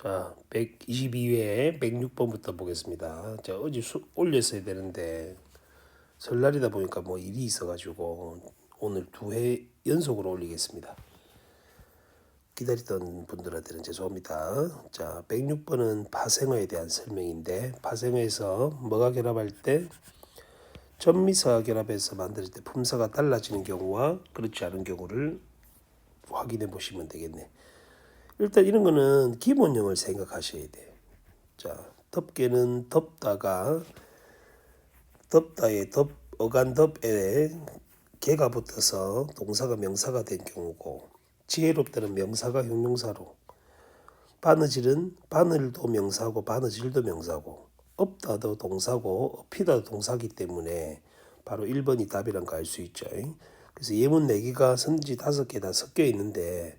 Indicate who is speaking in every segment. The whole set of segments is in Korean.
Speaker 1: 자, 122회 106번부터 보겠습니다. 자, 어제 수, 올렸어야 되는데 설날이다 보니까 뭐 일이 있어가지고 오늘 두 회 연속으로 올리겠습니다. 기다리던 분들한테는 죄송합니다. 자, 106번은 파생어에 대한 설명인데 파생어에서 뭐가 결합할 때 전미사가 결합해서 만들 때 품사가 달라지는 경우와 그렇지 않은 경우를 확인해 보시면 되겠네. 일단 이런 거는 기본형을 생각하셔야 돼. 자, 덥게는 덥다가 덥다에 덥 어간 덥에 개가 붙어서 동사가 명사가 된 경우고 지혜롭다는 명사가 형용사로 바느질은 바늘도 명사고 바느질도 명사고 없다도 동사고 업히다도 동사기 때문에 바로 1번이 답이란 거알수 있죠. 그래서 예문 4개가 선지 5개 다 섞여 있는데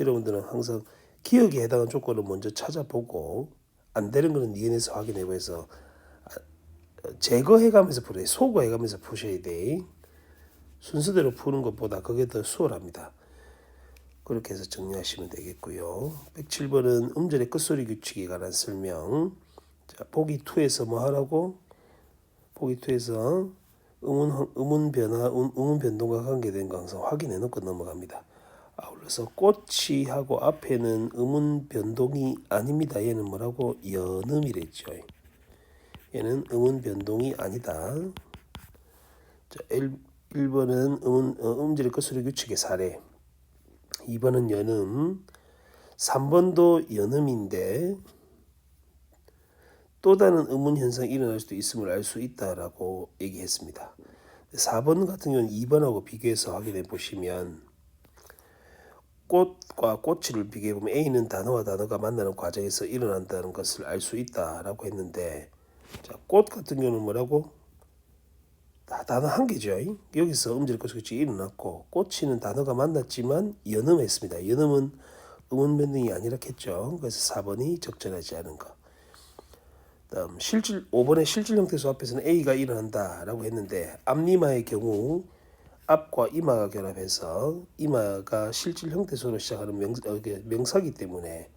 Speaker 1: 여러분들은 항상 기억에 해당하는 조건을 먼저 찾아보고 안 되는 거는 니은에서 확인해고 해서 아, 제거해가면서 풀어야 돼. 소거해가면서 푸셔야 돼. 순서대로 푸는 것보다 그게 더 수월합니다. 그렇게 해서 정리하시면 되겠고요. 107번은 음절의 끝소리 규칙에 관한 설명. 자, 보기 2에서 뭐 하라고? 보기 2에서 음운, 음운 변화, 음, 음운 변동과 관계된 강성 확인해 놓고 넘어갑니다. 아울러서 꽃이 하고 앞에는 음운 변동이 아닙니다. 얘는 뭐라고? 연음이랬죠. 얘는 음운 변동이 아니다. 자, 1, 1번은 음운, 어, 음질의 끝소리 규칙의 사례. 2번은 연음. 3번도 연음인데 또 다른 의문 현상이 일어날 수도 있음을 알 수 있다라고 얘기했습니다. 4번 같은 경우는 2번하고 비교해서 확인해 보시면 꽃과 꼬치를 비교해 보면 A는 단어와 단어가 만나는 과정에서 일어난다는 것을 알 수 있다라고 했는데 자, 꽃 같은 경우는 뭐라고? 다 단어 한 개죠. 여기서 음질 것이 일어났고 꼬치는 단어가 만났지만 연음했습니다. 연음은 음운 변동이 아니라 했죠. 그래서 4번이 적절하지 않은 것. 다음 실질 5번의 실질 형태수 앞에서는 A가 일어난다라고 했는데 앞니마의 경우 앞과 이마가 결합해서 이마가 실질 형태소로 시작하는 명, 어, 명사기 때문에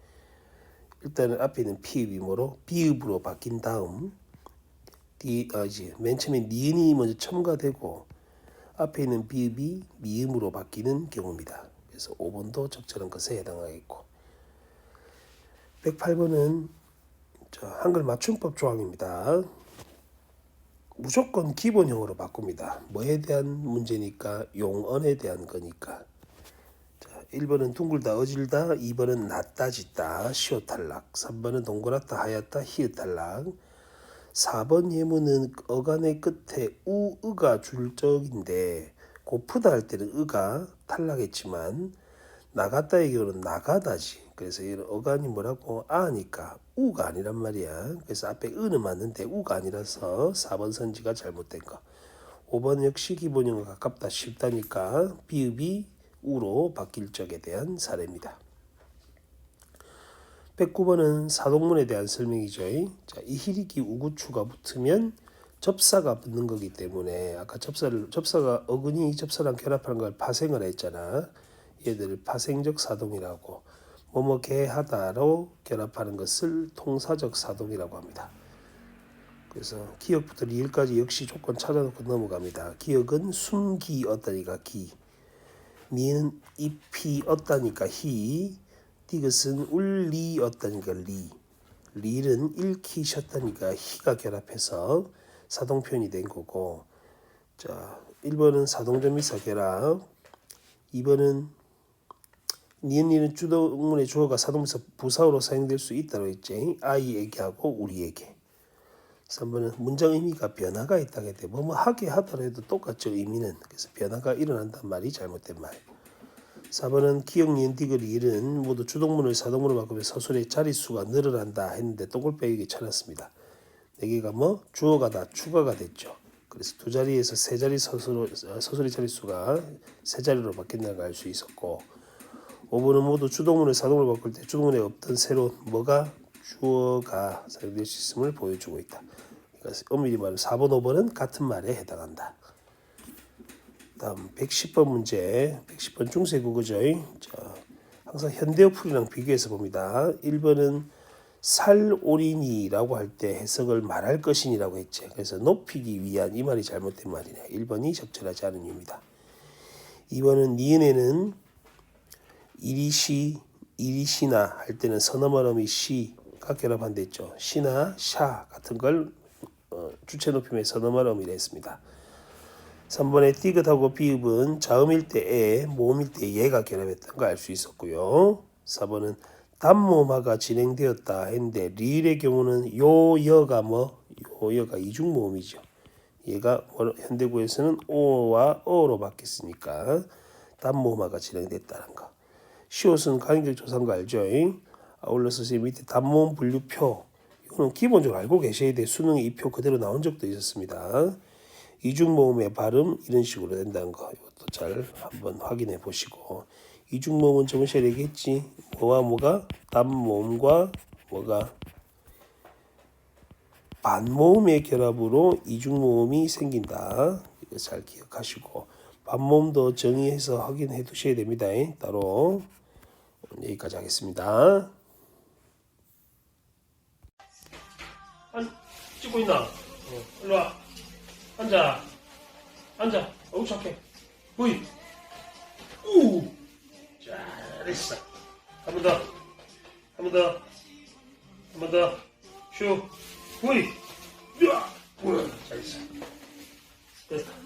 Speaker 1: 일단은 앞에 있는 피읍이 뭐로 비읍으로 바뀐 다음 뒤 아, 이제 맨 처음에 니은이 먼저 첨가되고 앞에 있는 비읍이 미음으로 바뀌는 경우입니다. 그래서 5번도 적절한 것에 해당하겠고 108번은 자, 한글 맞춤법 조항입니다. 무조건 기본형으로 바꿉니다. 뭐에 대한 문제니까 용언에 대한 거니까. 자, 1번은 둥글다 어질다, 2번은 낮다 짓다 시오 탈락, 3번은 동그랗다 하얗다 히읗 탈락. 4번 예문은 어간의 끝에 우, 으가 줄적인데 고프다 할 때는 으가 탈락했지만 나갔다의 경우는 나가다지. 그래서 이런 어간이 뭐라고 아니까 우가 아니란 말이야. 그래서 앞에 으는 맞는데 우가 아니라서 4번 선지가 잘못된 거. 5번 역시 기본형과 가깝다 쉽다니까 비읍이 우로 바뀔 적에 대한 사례입니다. 109번은 사동문에 대한 설명이죠. 자, 이히리기 우구추가 붙으면 접사가 붙는 거기 때문에 아까 접사를 접사가 어근이 접사랑 결합하는 걸 파생을 했잖아. 얘들을 파생적 사동이라고 뭐뭐게 하다로 결합하는 것을 통사적 사동이라고 합니다. 그래서 기억부터 리을까지 역시 조건 찾아놓고 넘어갑니다. 기억은 숨기 어다니까 기, 미는 잎이 어다니까 히, 디귿은 울리 어다니까 리, 릴은 읽히셨다니까 히가 결합해서 사동 표현이 된 거고, 자 1번은 사동점 미사 결합, 2번은 니은니는 주동문의 주어가 사동에서 부사로 사용될 수 있다고 했지. 아이에게하고 우리에게. 3번은 문장 의미가 변화가 있다고 했대. 뭐뭐 하게 하더라도 똑같죠 의미는. 그래서 변화가 일어난단 말이 잘못된 말. 4번은 기억, 니은, 디귿, 일은 모두 주동문을 사동문으로 바꾸면 서술의 자릿수가 늘어난다 했는데 똥골빼기 쳐놨습니다. 네 개가 뭐 주어가 다 추가가 됐죠. 그래서 두 자리에서 세 자리 서술, 서술의 자릿수가 세 자리로 바뀐다는 걸알수 있었고 5번은 모두 주동문을 사동으로 바꿀 때 주동문에 없던 새로운 뭐가 주어가 사용될 수 있음을 보여주고 있다. 그러니까 엄밀히 말하면 4번, 5번은 같은 말에 해당한다. 다음 110번 문제, 110번 중세 국어죠. 자, 항상 현대어 풀이랑 비교해서 봅니다. 1번은 살오리니라고 할 때 해석을 말할 것이니라고 했지. 그래서 높이기 위한 이 말이 잘못된 말이네. 1번이 적절하지 않은 이유입니다. 2번은 니은에는 이리시, 이리시나 할 때는 선어말음이 시가 결합한데 있죠. 시나 샤 같은 걸 어, 주체 높임의 선어말음이라 했습니다. 3번에 띠긋하고 비읍은 자음일 때 에, 모음일 때 예가 결합했던 거알수 있었고요. 4번은 단모마가 진행되었다 했는데 리을의 경우는 요 여가 뭐? 요 여가 이중 모음이죠. 얘가 뭐- 현대구에서는 오와 어로 바뀌었으니까 단모마가 진행됐다는 거. 시옷은 강의적 조사인 거 알죠? 아울러 선생님 밑에 단모음 분류표 이거는 기본적으로 알고 계셔야 돼. 수능에 이표 그대로 나온 적도 있었습니다. 이중 모음의 발음 이런 식으로 된다는 거. 이것도 잘 한번 확인해 보시고. 이중 모음은 정시에 얘기했지? 뭐와 뭐가? 단 모음과 뭐가? 반모음의 결합으로 이중모음이 생긴다. 이거 잘 기억하시고. 반모음도 정의해서 확인해 두셔야 됩니다 따로 여기까지 하겠습니다 안 찍고 있나? 어, 일로 와 앉아. 앉아. 어우, 착해. 후이. 우. 잘했어. 한 번 더. 한 번 더. 한 번 더. 슈. 후이. 으아. 잘했어. 됐다.